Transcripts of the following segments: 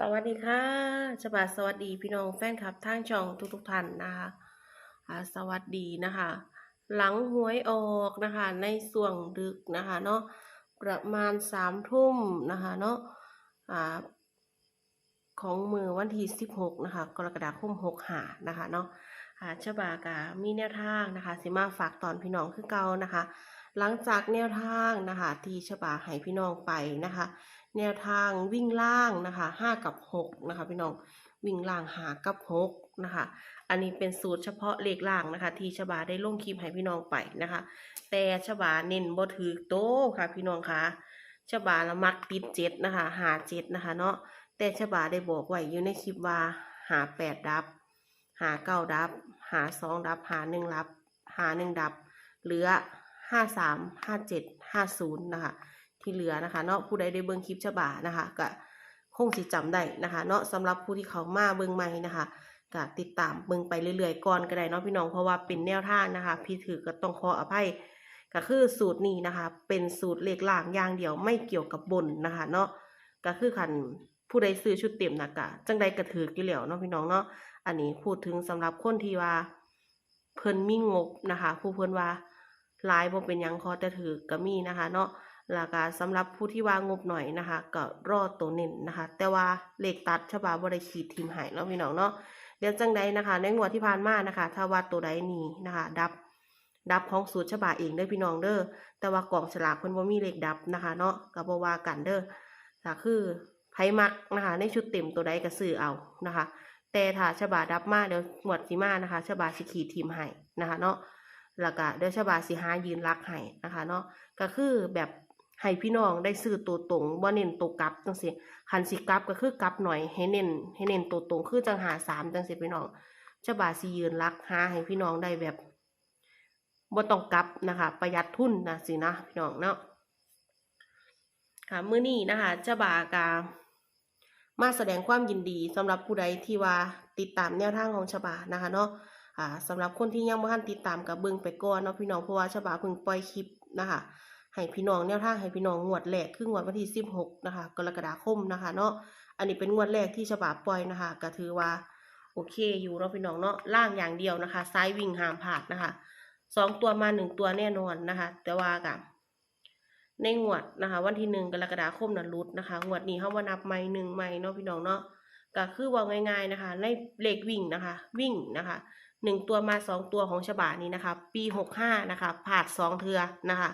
สวัสดีค่ะฉบับสวัสดีพี่น้องแฟนคลับทางช่องทุกทุกๆท่านนะคะสวัสดีนะคะ หลังหวยออกนะคะในส่วงดึกนะคะเนาะประมาณสามทุ่มนะคะเนาะอ่าของมือวันที่สิบหกนะคะกรกฎาคมหกหานะคะเนาะอ่าฉบับกามีแนวทางนะคะสิมาฝากตอนพี่น้องคือเก่านะคะ หลังจากแนวทางนะคะที่ฉบับให้พี่น้องไปนะคะ แนวทางวิ่งล่างนะคะห้ากับหกนะคะพี่น้องวิ่งล่างหากับหกนะคะ อันนี้เป็นสูตรเฉพาะเลขล่างนะคะ ที่ฉบาได้ลงคลิปให้พี่น้องไปนะคะ แต่ฉบาเน้นบ่ถือโตะค่ะพี่น้องคะฉบาละมักติดเจ็ดนะคะหาเจ็ดนะคะเนาะแต่ฉบาได้บอกไว้อยู่ในคลิปว่าหาแปดดับ หาเก้าดับ หาสองดับ หาหนึ่งดับ หาหนึ่งดับ เหลือห้าสามห้าเจ็ดห้าศูนย์นะคะ ที่เหลือนะคะเนาะผู้ใดได้เบิ่งคลิปฉบานะคะก็คงสิจำได้นะคะ เนาะสำหรับผู้ที่เขามาเบิ่งใหม่นะคะก็ติดตามเบิ่งไปเรื่อยๆก่อนก็ได้เนาะพี่น้องเพราะว่าเป็นแนวทางนะคะ พี่ถือก็ต้องขออภัยก็คือสูตรนี้นะคะ เป็นสูตรเลขล่างอย่างเดียวไม่เกี่ยวกับบนนะคะ เนาะก็คือคันผู้ใดซื้อชุดเต็มนะกะจังใดกระถือกี่เหลียวเนาะพี่น้องเนาะอันนี้พูดถึงสำหรับคนที่ว่าเพิ่นมีงบนะคะ ผู้เพิ่นว่าลายบ่เป็นยังขอแต่ถือก็มีนะคะ เนาะ แล้วก็สำหรับผู้ที่วางงบหน่อยนะคะ ก็รอดตัวเน้นนะคะ แต่ว่าเลขตัดฉบับบริขีดทีมหายเนาะพี่น้องเนาะเดี๋ยวจังใดนะคะ ในงวดที่ผ่านมานะคะ ถ้าว่าตัวใดนี่นะคะ ดับ ดับของสูตรฉบับเองเด้อพี่น้องเด้อแต่ว่ากล่องฉลากเพิ่นบ่มีเลขดับนะคะ เนาะก็บ่ว่ากันเด้อก็คือไผมักนะคะ ในชุดเต็มตัวใดก็ซื้อเอานะคะ แต่ถ้าฉบับดับมาเดี๋ยวงวดสิมานะคะฉบับสิขีดทีมให้นะคะ เนาะแล้วก็เดี๋ยวฉบับสิหายืนรักให้นะคะ เนาะก็คือแบบ ให้พี่น้องได้ซื้อตัวตรงบ่เน้นตัวกลับจังซี่คันสิกลับก็คือกลับหน่อยให้เน้นให้เน้นตัวตรงคือจังหาสามจังซี่พี่น้องฉบาสิยืนรักหาให้พี่น้องได้แบบบ่ต้องกลับนะคะ ประหยัดทุนนะสินะพี่น้องเนาะค่ะมื้อนี้นะคะฉบากามาแสดงความยินดีสำหรับผู้ใดที่ว่าติดตามแนวทางของฉบานะคะเนาะอ่าสำหรับคนที่ยังบ่ทันติดตามกับเบิ่งไปก่อนเนาะพี่น้องเพราะว่าฉบาเพิ่งปล่อยคลิปนะคะ ให้พี่น้องแนวทางให้พี่น้องงวดแรกคืองวดวันที่สิบหกนะคะกรกฎาคมนะคะ เนาะอันนี้เป็นงวดแรกที่ฉบับปล่อยนะคะก็ถือว่าโอเคอยู่เนาะพี่น้องเนาะล่างอย่างเดียวนะคะซ้ายวิ่งห้ามพลาดนะคะสองตัวมาหนึ่งตัวแน่นอนนะคะ แต่ว่ากับในงวดนะคะ วันที่หนึ่งกรกฎาคมนั้นรุดนะคะงวดนี้เขามานับไม่หนึ่งไม่เนาะพี่น้องเนาะก็คือว่าง่าย ๆนะคะ ในเลขวิ่งนะคะ วิ่งนะคะหนึ่งตัวมาสองตัวของฉบับนี้นะคะ ปีหกห้านะคะผาดสองเทือนะคะ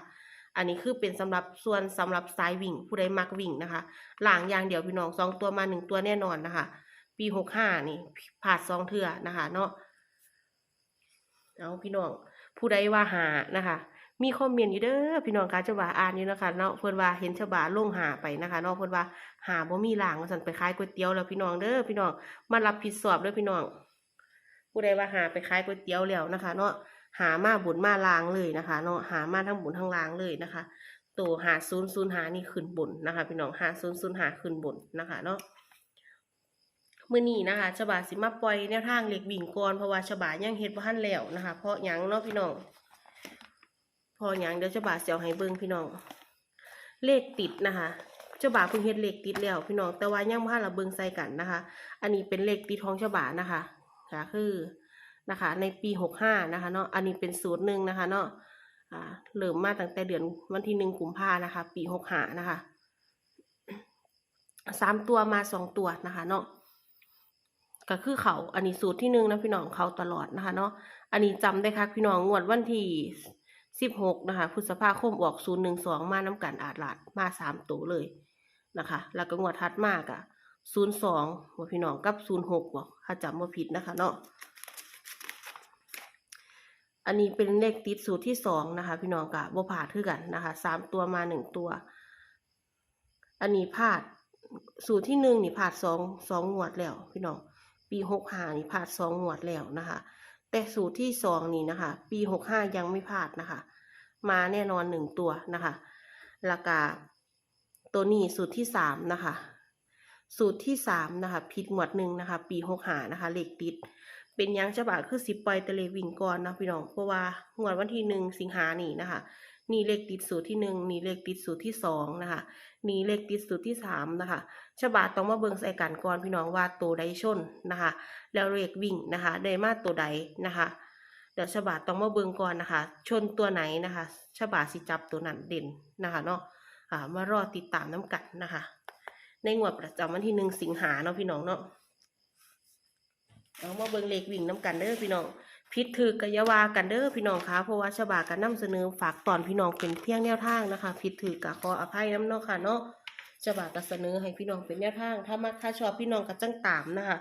อันนี้คือเป็นสำหรับส่วนสำหรับสายวิ่งผู้ใดมักวิ่งนะคะหลังอย่างเดียวพี่น้องสองตัวมาหนึ่งตัวแน่นอนนะคะ ปีหกห้านี่ผ่าสองเทือนะคะเนาะเอาพี่น้องผู้ใดว่าหานะคะมีคอมเมนต์อยู่เด้อพี่น้องคะจะว่าอ่านอยู่นะคะเนาะเพิ่อนว่าเห็นฉบาลงหาไปนะคะเนาะเพิ่อนว่าหาบ่มีหลางว่าซั่นไปขายก๋วยเตี๋ยวแล้วพี่น้องเด้อพี่น้องมารับผิดชอบเด้อพี่น้องผู้ใดว่าหาไปขายก๋วยเตี๋ยวแล้วนะคะ เนาะ หามาบุญมาลางเลยนะคะเนาะหามาทั้งบุญทั้งลางเลยนะคะตัวหาศูนย์ศูนย์หานี่ขึ้นบุญนะคะพี่น้องหาศูนย์ศูนย์หาขึ้นบุญนะคะเนาะมื่อนี้นะคะฉบาสิมาปล่อยแนวทางเหล็กบิ่งก่อนเพราะว่าฉบายังเฮ็ดบ่ทันแล้วนะคะ เพราะหยังเนาะพี่น้องพอหยังเดี๋ยวฉบาเสิเอาให้เบิ่งพี่น้อง เลขติดนะคะฉบาเพิ่งเฮ็ดเลขติดแล้วพี่น้องแต่ว่ายังบ่ทันละเบิ่งใส่กันนะคะ อันนี้เป็นเลขติดของฉบานะคะค่ะคือ นะคะ ในปีหกห้านะคะเนาะอันนี้เป็นสูตรหนึ่งนะคะเนาะเริ่มมาตั้งแต่เดือนวันที่หนึ่งกุมภานะคะ ปีหกห้านะคะสามตัวมาสองตัวนะคะเนาะก็คือเขาอันนี้สูตรที่หนึ่งนะพี่น้องเขาตลอดนะคะเนาะอันนี้จำได้ค่ะพี่น้องงวดวันที่สิบหกนะคะพฤษภาคมออกศูนย์หนึ่งสองมาน้ำกันอาดลาดมาสามตัวเลยนะคะ แล้วก็งวดทัดมากอะศูนย์สองว่าพี่น้องกับศูนย์หกบอกถ้าจำว่าผิดนะคะเนาะ อันนี้เป็นเลขติดสูตรที่สองนะคะ พี่น้องกะบ่ผ่าดคือกันนะคะสามตัวมาหนึ่งตัว อันนี้พลาดสูตรที่หนึ่งนี่พลาสองสองงวดแล้ว พี่น้องปีหกห้านี่พลาสองงวดแล้วนะคะ แต่สูตรที่สองนี่นะคะ ปีหกห้ายังไม่พลาดนะคะ มาแน่นอนหนึ่งตัวนะคะแล้วก็ตัวนี้สูตรที่สามนะคะ สูตรที่สามนะคะผิดงวดหนึ่งนะคะ ปีหกห้านะคะ เลขติด เป็นยังฉบาคือสิปล่อยตะเลวิ่งก่อนนะพี่น้องเพราะว่างวดวันที่หนึ่งสิงหานี่นะคะ นี่เลขติดสูตรที่หนึ่งนี่เลขติดสูตรที่สองนะคะนี่เลขติดสูตรที่สามนะคะฉบาต้องมาเบิ่งใส่กันก่อนพี่น้องว่าตัวใดชนนะคะ แล้วเลขวิ่งนะคะได้มาตัวใดนะคะเดี๋ยวฉบาต้องมาเบิ่งก่อนนะคะ ชนตัวไหนนะคะฉบาสิจับตัวนั้นเด่นนะคะเนาะอ่ามารอติดตามน้ำกันนะคะ ในงวดประจำวันที่หนึ่งสิงหาเนาะพี่น้องเนาะ เอามาเบิ่งเลขวิ่งน้ำกันเด้อพี่น้องพิษถือกอยาวากันเด้อพี่น้องคะเพราะว่าฉบากันนำเสนอฝากตอนพี่น้องเป็นเพียงแนวทางนะคะ พิษถือกะขออภัยน้ำเนาะค่ะเนาะฉบาก็เสนอให้พี่น้องเป็นแนวทาง ถ้ามักถ้าชอบพี่น้องก็จังตามนะคะ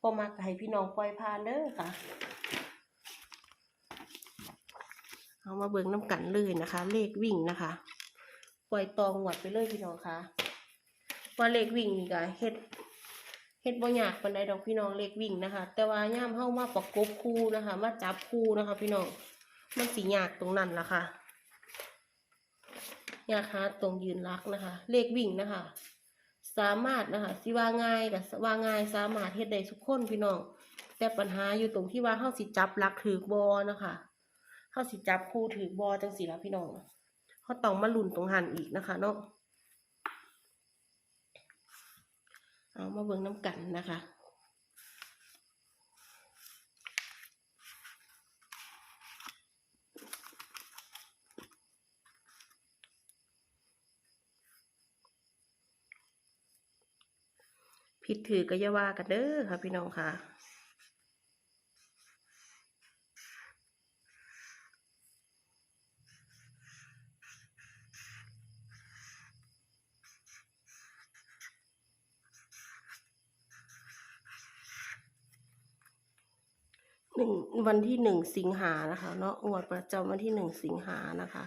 พอมักให้พี่น้องปล่อยผ่านเด้อค่ะ เอามาเบิ่งน้ำกันเลยนะคะ เลขวิ่งนะคะ ปล่อยตองหวดไปเลยพี่น้องคะว่าเลขวิ่งนี่ก็เฮ็ด เฮ็ดบ่ยากปานใดดอกพี่น้องเลขวิ่งนะคะ แต่ว่าย่ามเฮามาประกบคู่นะคะ มาจับคู่นะคะ พี่น้องมันสิยากตรงนั้นล่ะค่ะยากหาตรงยืนรักนะคะ เลขวิ่งนะคะ สามารถนะคะสิว่าง่ายกับว่าง่ายสามารถเฮ็ดได้ทุกคนพี่น้องแต่ปัญหาอยู่ตรงที่ว่าเฮาสิจับหลักถือบอนะคะเฮาสิจับคู่ถือบอจังสิล่ะพี่น้องเฮาต้องมาลุ้นตรงหันอีกนะคะเนาะ เอามาเบิ่งน้ำกันนะคะผิดถือก็ย่าว่ากันเด้อค่ะพี่น้องค่ะ หนึ่งวันที่หนึ่งสิงหานะคะ เนาะงวดประจำวันที่หนึ่งสิงหานะคะ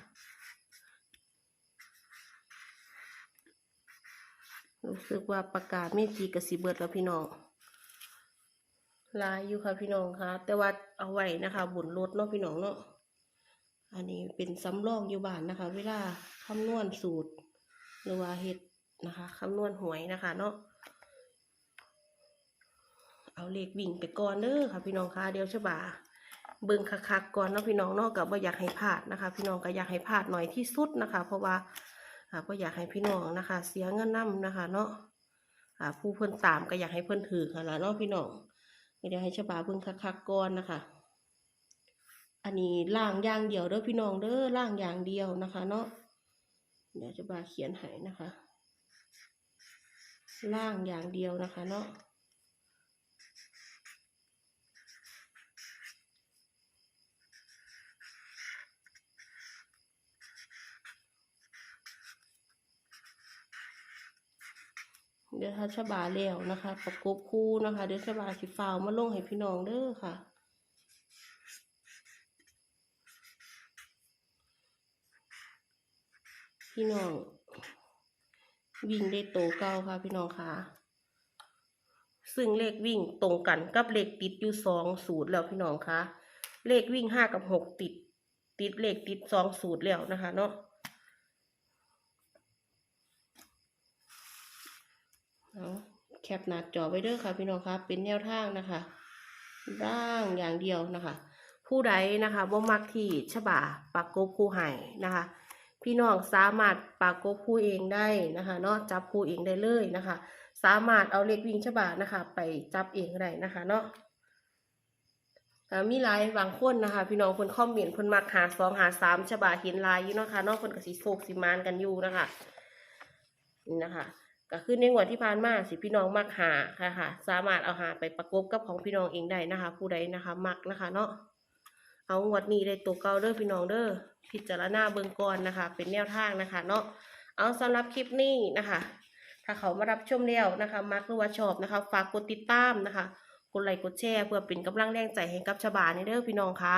รู้สึกว่าประกาศเมทีกสิเบิดแล้วพี่น้องลายอยู่ค่ะพี่น้องค่ะ แต่ว่าเอาไว้นะคะบุญรถเนาะพี่น้องเนาะอันนี้เป็นสำรองอยู่บ้านนะคะ เวลาคำนวณสูตร หรือว่าเฮ็ดนะคะคำนวณหวยนะคะ เนาะ เอาเลขวิ่งไปก่อนเด้อค่ะพี่น้องค่ะเดี๋ยวฉบาเบิ่งคักๆก่อนเนาะพี่น้องเนาะกับว่าอยากให้พลาดนะคะ พี่น้องก็อยากให้พลาดหน่อยที่สุดนะคะ เพราะว่าก็อยากให้พี่น้องนะคะ เสียเงินนํนะคะ เนาะผู้เพิ่นตามก็อยากให้เพิ่นถือค่ะละเนาะพี่น้องเดี๋ยวให้ฉบาเบิ่งคักๆก่อนนะคะ อันนี้ล่างอย่างเดียวเด้อพี่น้องเด้อล่างอย่างเดียวนะคะ เนาะเดี๋ยวฉบาเขียนให้นะคะ ล่างอย่างเดียวนะคะ เนาะ เดี๋ยวถ้าฉบาแล้วนะคะ ประกบคู่นะคะ เดี๋ยวฉบาสิฟาวมาลงให้พี่น้องเด้อค่ะพี่น้องวิ่งได้โตเก้าค่ะพี่น้องค่ะ ซึ่งเลขวิ่งตรงกันกับเลขติดอยู่สองสูตรแล้วพี่น้องคะเลขวิ่งห้ากับหกติด ติดเลขติดสองสูตรแล้วนะคะ เนาะ เอาแคปหน้าจอไว้เด้อค่ะ พี่น้องคะเป็นแนวทางนะคะร่างอย่างเดียวนะคะ ผู้ใดนะคะบ่มักที่ฉบาปากกบผู้ให้นะคะ พี่น้องสามารถปากกบผู้เองได้นะคะเนาะจับผู้เองได้เลยนะคะ สามารถเอาเลขวิ่งฉบานะคะ ไปจับเองได้นะคะเนาะมีลายบางคนนะคะ พี่น้องคนคอมเมนต์คนมักหาสองหาสามฉบาเห็นลายอยู่นะคะเนาะคนกับสีโศกสีมานกันอยู่นะคะนี่นะคะ ก็คือในงวดที่ผ่านมาสิพี่น้องมักหาค่ะค่ะ สามารถเอาหาไปประกบกับของพี่น้องเองได้นะคะ ผู้ใดนะคะ มักนะคะ เนาะเอางวดนี้ได้ตัวเก่าเด้อพี่น้องเด้อพิจารณาเบื้องก่อนนะคะ เป็นแนวทางนะคะ เนาะเอาสำหรับคลิปนี้นะคะ ถ้าเขามารับชมแล้วนะคะ มักหรือว่าชอบนะคะ ฝากกดติดตามนะคะ ดไลค์กดแชร์เพื่อเป็นกำลังแรงใจให้กับชาวบ้านนี่เด้อพี่น้องคะ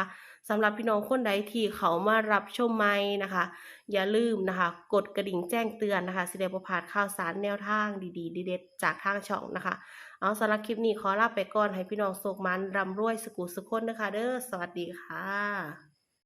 สำหรับพี่น้องคนใดที่เขามารับชมไม่นะคะ อย่าลืมนะคะ กดกระดิ่งแจ้งเตือนนะคะสิเดประพาดข่าวสารแนวทางดีๆดีเด็ดจากทางช่องนะคะ เอาสำหรับคลิปนี้ขอลาไปก่อนให้พี่น้องโศกมันร่ำรวยสกุลสุขคนนะคะ เด้อสวัสดีค่ะ